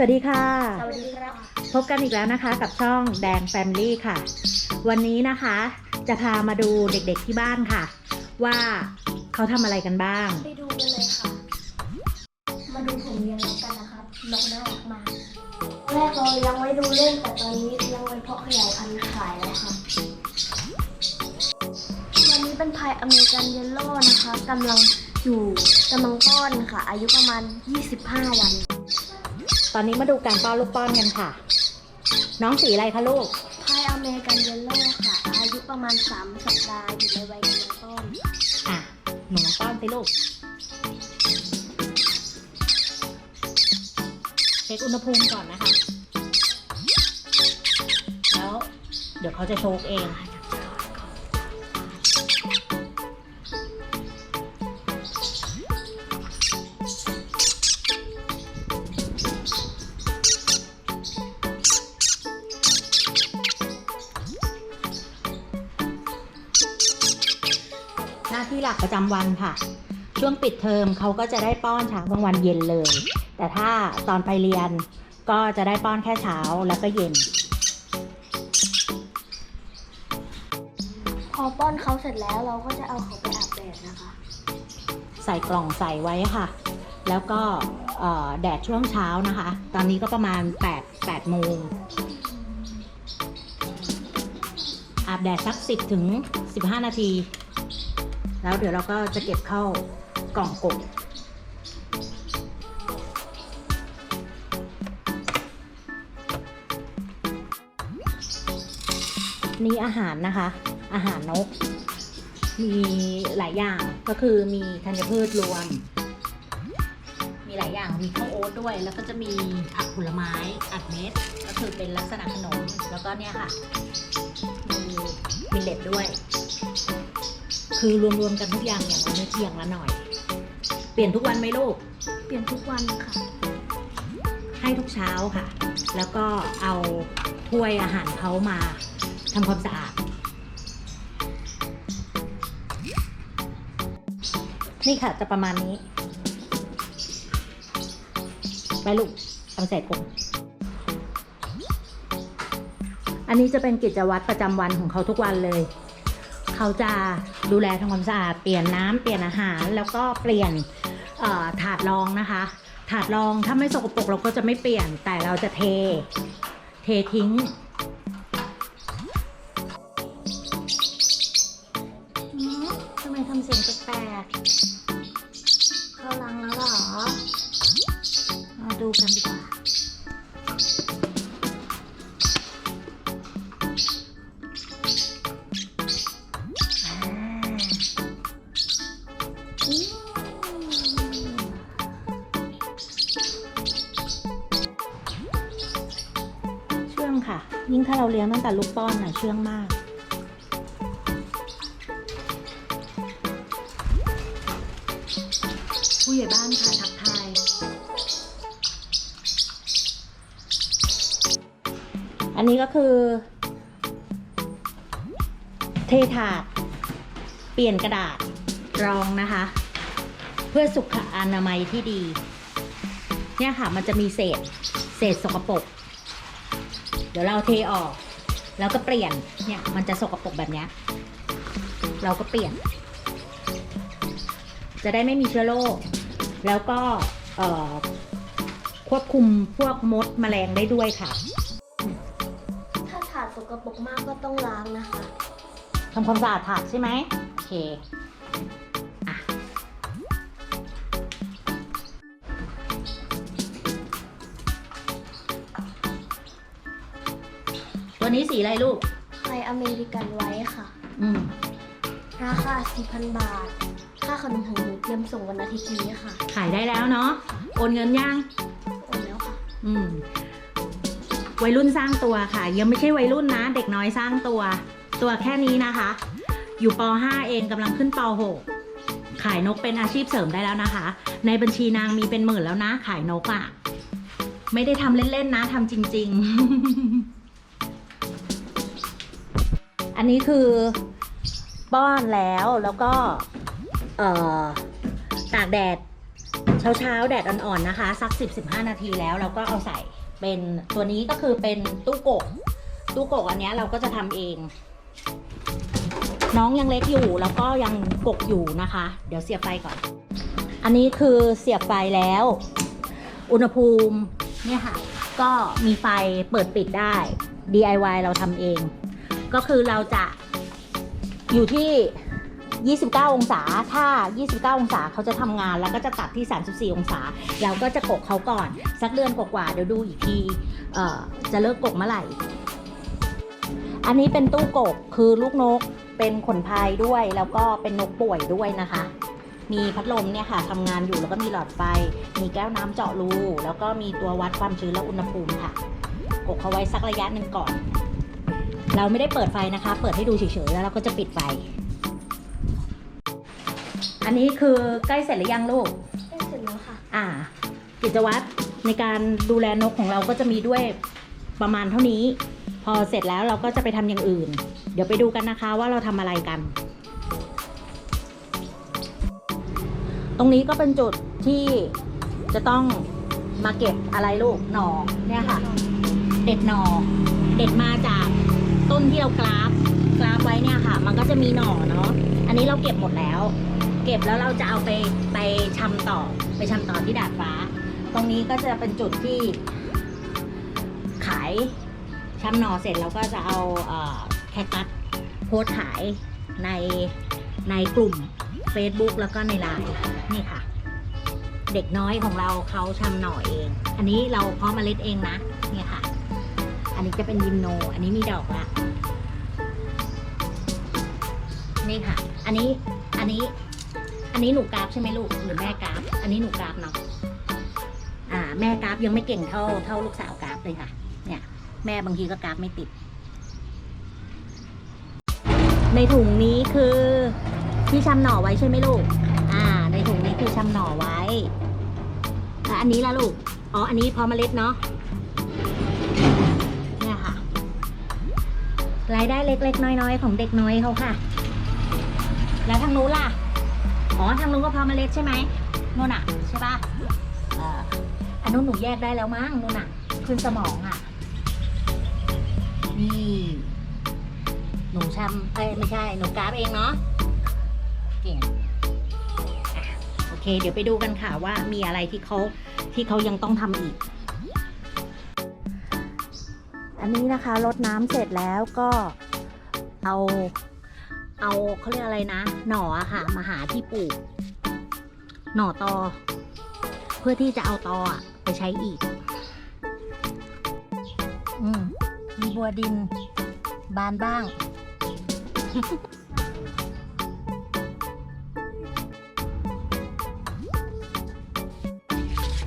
วัสดีค่ะ สวัสดีครับ พบกันอีกแล้วนะคะกับช่องแดงแฟมลี่ค่ะ วันนี้นะคะจะพามาดูเด็กๆที่บ้านค่ะ ว่าเขาทำอะไรกันบ้าง ไปดูกันเลยค่ะ มาดูผมเลี้ยงนกกันนะครับนกน่ารักมากแรกเราเลี้ยงไว้ดูเล่นแต่ตอนนี้เลี้ยงไว้เพาะขยายพันธุ์ขายแล้วค่ะวันนี้เป็นพายอเมริกันเยลโล่นะคะกำลังอยู่กำลังป้อนค่ะ อายุประมาณ 25 วัน ตอนนี้มาดูการป้อนลูกป้อนกันค่ะ น้องสีอะไรคะลูก พายอเมริกันเยลโล่ค่ะ อายุประมาณ 3 สัปดาห์อยู่ในวัยกำลังป้อนอะ หนูลองป้อนสิลูก เช็คอุณหภูมิก่อนนะคะ แล้ว เดี๋ยวเขาจะโชกเอง น้าที่หลักประจำวันค่ะ ช่วงปิดเทอมเขาก็จะได้ป้อนเช้ากลางวันเย็นเลย แต่ถ้าตอนไปเรียนก็จะได้ป้อนแค่เช้าแล้วก็เย็น พอป้อนเขาเสร็จแล้วเราก็จะเอาเขาไปอาบแดดนะคะ ใส่กล่องใส่ไว้ค่ะ แล้วก็เอ่อแดดช่วงเช้านะคะ ตอนนี้ก็ประมาณ 8 8โมงอาบแดดสัก 10ถึง15 นาที แล้วเดี๋ยวเราก็จะเก็บเข้ากล่องกบนี่อาหารนะคะ อาหารนก มีหลายอย่างก็คือมีธัญพืชรวม มีหลายอย่างมีข้าวโอ๊ตด้วย แล้วก็จะมีผักผลไม้อัดเม็ดก็คือเป็นลักษณะขนม แล้วก็เนี่ยค่ะ มีมิลเลตด้วย คือรวมๆกันทุกอย่างอย่างละนิดอย่างละหน่อย เปลี่ยนทุกวันไหมลูก เปลี่ยนทุกวันค่ะ ให้ทุกเช้าค่ะ แล้วก็เอาถ้วยอาหารเขามาทำความสะอาด นี่ค่ะจะประมาณนี้ ไปลูกเอาใส่กรงอันนี้จะเป็นกิจวัตรประจำวันของเขาทุกวันเลย เขาจะดูแลทำความสะอาดเปลี่ยนน้ำเปลี่ยนอาหาร แล้วก็เปลี่ยนถาดรองนะคะ ถาดรองถ้าไม่สกปรกเราก็จะไม่เปลี่ยนแต่เราจะเท เททิ้งทำไมทำเสียงแปลก ยิ่งถ้าเราเลี้ยงตั้งแต่ลูกป้อนนะเชื่องมาก ผู้ใหญ่บ้านค่ะทักทายอันนี้ก็คือ เทถาด เปลี่ยนกระดาษรองนะคะ เพื่อสุขอนามัยที่ดี เนี่ยค่ะมันจะมีเศษ เศษสกปรก เดี๋ยวเราเทออก แล้วก็เปลี่ยน เนี่ย มันจะสกปรกแบบเนี้ยเราก็เปลี่ยน จะได้ไม่มีเชื้อโรค แล้วก็เอ่อควบคุมพวกมดแมลงได้ด้วยค่ะ ถ้าถาดสกปรกมากก็ต้องล้างนะคะทำความสะอาดถาดใช่ไหมโอเค วนี้สีอะไรลูกไทยอเมริกันไว้ค่ะ อืม ราคา 4,000 บาท ค่าขนมของหนูเตรียมส่งวันอาทิตย์นี้ค่ะขายได้แล้วเนาะ โอนเงินยัง โอนแล้วค่ะ อืม วัยรุ่นสร้างตัวค่ะ ยังไม่ใช่วัยรุ่นนะ เด็กน้อยสร้างตัว ตัวแค่นี้นะคะ อยู่ป .5 เองกำลังขึ้นป .6 ขายนกเป็นอาชีพเสริมได้แล้วนะคะ ในบัญชีนางมีเป็นหมื่นแล้วนะ ขายนกอะ่ะ ไม่ได้ทำเล่นๆนะทำจริง ๆ อันนี้คือป้อนแล้วแล้วก็เอ่อตากแดดเช้าเช้าๆแดดอ่อนๆนะคะ สัก 10-15 นาทีแล้วเราก็เอาใส่เป็นตัวนี้ก็คือเป็นตู้กกตู้กกอันนี้เราก็จะทำเอง น้องยังเล็กอยู่แล้วก็ยังกกอยู่นะคะ เดี๋ยวเสียบไฟก่อน อันนี้คือเสียบไฟแล้ว อุณหภูมิเนี่ยค่ะ ก็มีไฟเปิดปิดได้ DIY เราทำเอง ก็คือเราจะอยู่ที่ 29 องศา ถ้า 29 องศาเขาจะทำงานแล้วก็จะตัดที่ 34 องศา เราก็จะกกเขาก่อน สักเดือนกว่าๆเดี๋ยวดูอีกทีจะเลิกกกเมื่อไหร่ อันนี้เป็นตู้กกคือลูกนกเป็นขนพายด้วย แล้วก็เป็นนกป่วยด้วยนะคะ มีพัดลมเนี่ยค่ะทำงานอยู่แล้วก็มีหลอดไฟ มีแก้วน้ำเจาะรู แล้วก็มีตัววัดความชื้นและอุณหภูมิค่ะ กกเขาไว้สักระยะหนึ่งก่อน เราไม่ได้เปิดไฟนะคะ เปิดให้ดูเฉยๆแล้วเราก็จะปิดไฟ อันนี้คือใกล้เสร็จหรือยังลูก ได้เสร็จแล้วค่ะ อ่า กิจวัตรในการดูแลนกของเราก็จะมีด้วยประมาณเท่านี้ พอเสร็จแล้วเราก็จะไปทำอย่างอื่น เดี๋ยวไปดูกันนะคะว่าเราทำอะไรกัน ตรงนี้ก็เป็นจุดที่จะต้องมาเก็บอะไรลูกหน่อเนี่ยค่ะ เด็ดหน่อเด็ดมาจาก ต้นที่เรากราฟกราฟไว้เนี่ยค่ะ มันก็จะมีหน่อเนาะอันนี้เราเก็บหมดแล้ว เก็บแล้วเราจะเอาไปไปชำต่อไปชำต่อที่ดาดฟ้า ตรงนี้ก็จะเป็นจุดที่ ขายชำหน่อเสร็จเราก็จะเอาเออแคคตัสโพสขายในในกลุ่ม Facebook แล้วก็ในไลน์นี่ค่ะ เด็กน้อยของเราเขาชำหน่อเอง อันนี้เราเพาะเมล็ดเองนะ อันนี้จะเป็นยิมโน อันนี้มีดอกละนี่ค่ะ อันนี้ อันนี้ อันนี้หนูกราฟใช่ไหมลูก หรือแม่กราฟ อันนี้หนูกราฟเนาะ อ่า แม่กราฟยังไม่เก่งเท่าเท่าลูกสาวกราฟเลยค่ะ เนี่ย แม่บางทีก็กราฟไม่ติด ในถุงนี้คือที่ชำหน่อไว้ใช่ไหมลูก อ่า ในถุงนี้คือชำหน่อไว้แล้วอันนี้ละลูก อ๋อ อันนี้พอเมล็ดเนาะ รายได้เล็กๆ น้อยๆ ของเด็กน้อยเขาค่ะ แล้วทางนู้นล่ะ อ๋อ ทางนู้นก็พอเมล็ดใช่ไหมนู่นอะ ใช่ปะเอ่ออันนู้นหนูแยกได้แล้วมั้งนู่นอะ ขึ้นสมองอะ นี่ หนูชำเอ้ยไม่ใช่ หนูกราฟเองเนาะ เก่งโอเค เดี๋ยวไปดูกันค่ะว่ามีอะไรที่เขาที่เขายังต้องทำอีก อันนี้นะคะรดน้ำเสร็จแล้วก็เอาเอาเขาเรียกอะไรนะ หน่ออะค่ะ มาหาที่ปลูก หน่อตอ เพื่อที่จะเอาตออไปใช้อีก อืมมีบัวดิน บานบ้าง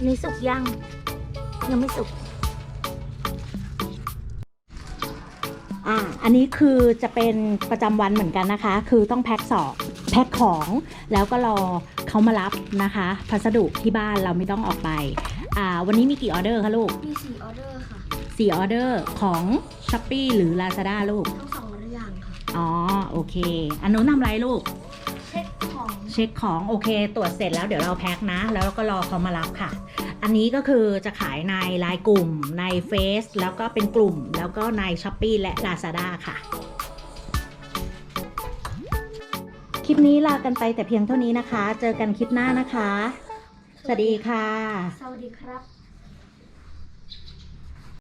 นี่สุกยัง ยังไม่สุก อ่าอันนี้คือจะเป็นประจำวันเหมือนกันนะคะ คือต้องแพ็คสอบแพ็คของแล้วก็รอเขามารับนะคะ พัสดุที่บ้านเราไม่ต้องออกไปอ่าวันนี้มีกี่ออเดอร์คะลูกมีสี่ออเดอร์ค่ะสี่ออเดอร์ของ s h อ p e e หรือ Lazada ลูก ทั้งสองอย่างค่ะอ๋อโอเค อันนู้นทำอะไรลูก เช็คของ เช็คของโอเค ตรวจเสร็จแล้วเดี๋ยวเราแพ็คนะ แล้วก็รอเขามารับค่ะ อันนี้ก็คือจะขายในไลน์กลุ่มในเฟซแล้วก็เป็นกลุ่มแล้วก็ใน s h อ p e e และ Lazada ค่ะ คลิปนี้ลากันไปแต่เพียงเท่านี้นะคะ เจอกันคลิปหน้านะคะ สวัสดีค่ะ สวัสดีครับ